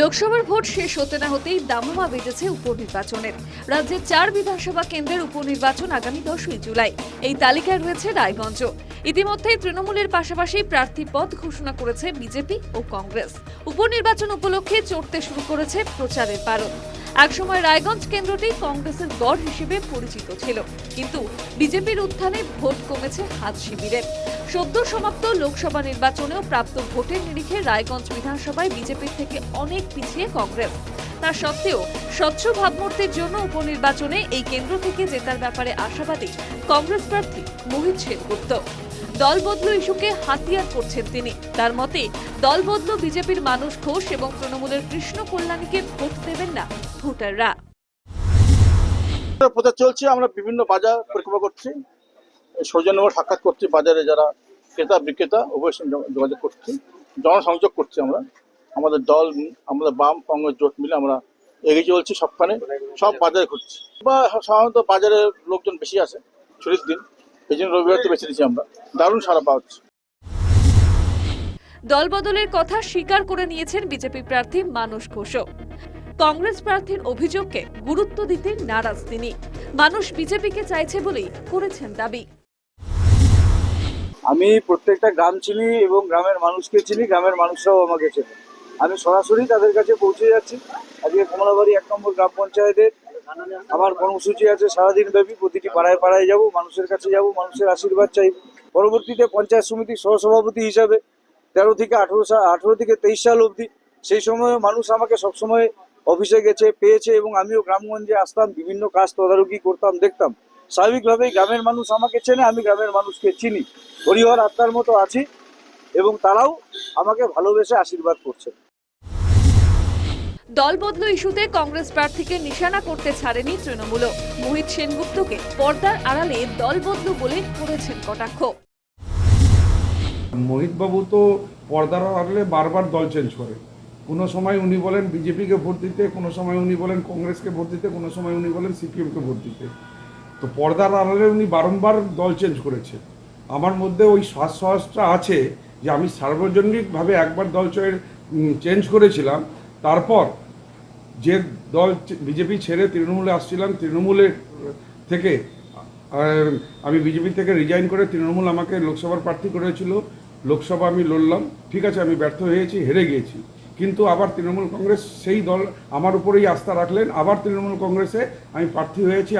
লোকসভার ভোট শেষ হতে না হতেই দামামা বেজেছে উপনির্বাচনের। রাজ্যের চার বিধানসভা কেন্দ্রের উপনির্বাচন আগামী দশই জুলাই। এই তালিকায় রয়েছে রায়গঞ্জ। ইতিমধ্যেই তৃণমূলের পাশাপাশি প্রার্থী পদ ঘোষণা করেছে বিজেপি ও কংগ্রেস। উপনির্বাচন উপলক্ষে চড়তে শুরু করেছে প্রচারের পারদ। একসময় রায়গঞ্জ কেন্দ্রটি কংগ্রেসের গড় হিসেবে পরিচিত ছিল। কিন্তু বিজেপির উত্থানে ভোট কমেছে হাত শিবিরের সদ্য সমাপ্ত লোকসভা নির্বাচনেও প্রাপ্ত ভোটের নিরিখে রায়গঞ্জ বিধানসভায় বিজেপির থেকে অনেক পিছিয়ে কংগ্রেস। তা সত্ত্বেও স্বচ্ছ ভাবমূর্তির জন্য উপনির্বাচনে এই কেন্দ্র থেকে জেতার ব্যাপারে আশাবাদী কংগ্রেস প্রার্থী মোহিত সেনগুপ্ত। দল বদল ইস্যুকে হাতিয়ার করছেন তিনি। তার মতে দল বদল বিজেপির মানুষ ঘোষ এবং তৃণমূলের কৃষ্ণ কল্যাণীকে ভোট দেবেন না ভোটাররা। প্রচার চলছে, আমরা বিভিন্ন বাজার পরিক্রমা করছি। সৌজন্যমূলক সাক্ষাৎ করছি বাজারে যারা ক্রেতা, বিক্রেতা সঙ্গে যোগাযোগ করছি। জনসংযোগ করছি আমরা। আমাদের দল, আমাদের বাম, কংগ্রেস, জোট মিলে আমরা এগিয়ে চলছি সবখানে। সব বাজারে ঘুরছি। বা সাধারণত বাজারে লোকজন বেশি আছে ছুটির দিন। এই জন্য রবিবার তো বেছে দিচ্ছি আমরা। দারুণ সারা পাওয়া হচ্ছে দলবদলের কথা স্বীকার করে নিয়েছেন বিজেপি প্রার্থী মানুষ ঘোষও কংগ্রেস প্রার্থীর অভিযোগকে গুরুত্ব দিতে নারাজ তিনি। মানুষ বিজেপিকে চাইছে বলেই করেছেন দাবি। আমি প্রত্যেকটা গ্রাম চিনি এবং গ্রামের মানুষকে চিনি গ্রামের মানুষরাও আমাকে চেনে। আমি সরাসরি তাদের কাছে পৌঁছে যাচ্ছি। আজকে কমলাবাড়ি এক নম্বর গ্রাম পঞ্চায়েতের আমার কর্মসূচি আছে, সারাদিন ব্যাপী প্রতিটি পাড়ায় পাড়ায় যাব, মানুষের কাছে যাব, মানুষের আশীর্বাদ চাই। পরবর্তীতে পঞ্চায়েত সমিতির সহসভাপতি হিসাবে তেরো থেকে আঠেরো সাল আঠেরো থেকে তেইশ সাল অবধি সেই সময় মানুষ আমাকে সবসময় অফিসে গেছে, পেয়েছে এবং আমিও গ্রামগঞ্জে আসতাম, বিভিন্ন কাজ তদারকি করতাম, দেখতাম। স্বাভাবিকভাবেই গ্রামের মানুষ আমাকে চেনে, আমি গ্রামের মানুষকে চিনি। হরিহর আত্মার মতো আছি এবং তারাও আমাকে ভালোবেসে আশীর্বাদ করছে। দল বদল ইস্যুতে কংগ্রেস প্রার্থীকে নিশানা করতে ছাড়েনি তৃণমূলও। মোহিত সেনগুপ্তকে পর্দার আড়ালে দল বদল বলে করেছেন কটাক্ষ। মোহিতবাবু তো পর্দার আড়ালে বারবার দল চেঞ্জ করে। কোনো সময় উনি বলেন বিজেপিকে ভোট দিতে, কোনো সময় উনি বলেন কংগ্রেসকে ভোট দিতে, কোনো সময় উনি বলেন সিপিএমকে ভোট দিতে। তো পর্দার আড়ালে উনি বারংবার দল চেঞ্জ করেছে। আমার মধ্যে ওই শ্বাস আছে যে আমি সার্বজনীনভাবে একবার দল চেঞ্জ করেছিলাম। তারপর যে দল বিজেপি ছেড়ে তৃণমূলে আসছিলাম তৃণমূলের থেকে আমি বিজেপি থেকে রিজাইন করে তৃণমূল আমাকে লোকসভার প্রার্থী করেছিল। লোকসভা আমি লড়লাম। ঠিক আছে, আমি ব্যর্থ হয়েছি, হেরে গিয়েছি। কিন্তু আবার তৃণমূল কংগ্রেস সেই দল আমার উপরেই আস্থা রাখলেন। আবার তৃণমূল কংগ্রেসে আমি প্রার্থী হয়েছি।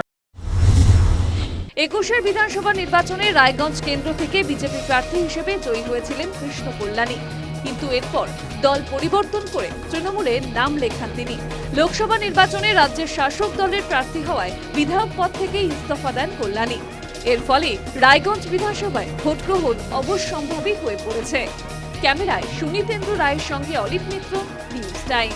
একুশের বিধানসভা নির্বাচনে রায়গঞ্জ কেন্দ্র থেকে বিজেপি প্রার্থী হিসেবে জয়ী হয়েছিলেন কৃষ্ণ কল্যাণী। কিন্তু এরপর দল পরিবর্তন করে তৃণমূলে নাম লেখান তিনি। লোকসভা নির্বাচনে রাজ্যের শাসক দলের প্রার্থী হওয়ায় বিধায়ক পদ থেকে ইস্তফা দেন কল্যাণী। এর ফলে রায়গঞ্জ বিধানসভায় ভোট গ্রহণ অবশ্যম্ভাবী হয়ে পড়েছে। ক্যামেরায় সুনীতেন্দ্র রায়ের সঙ্গে অলিপ মিত্র, নিউজ টাইম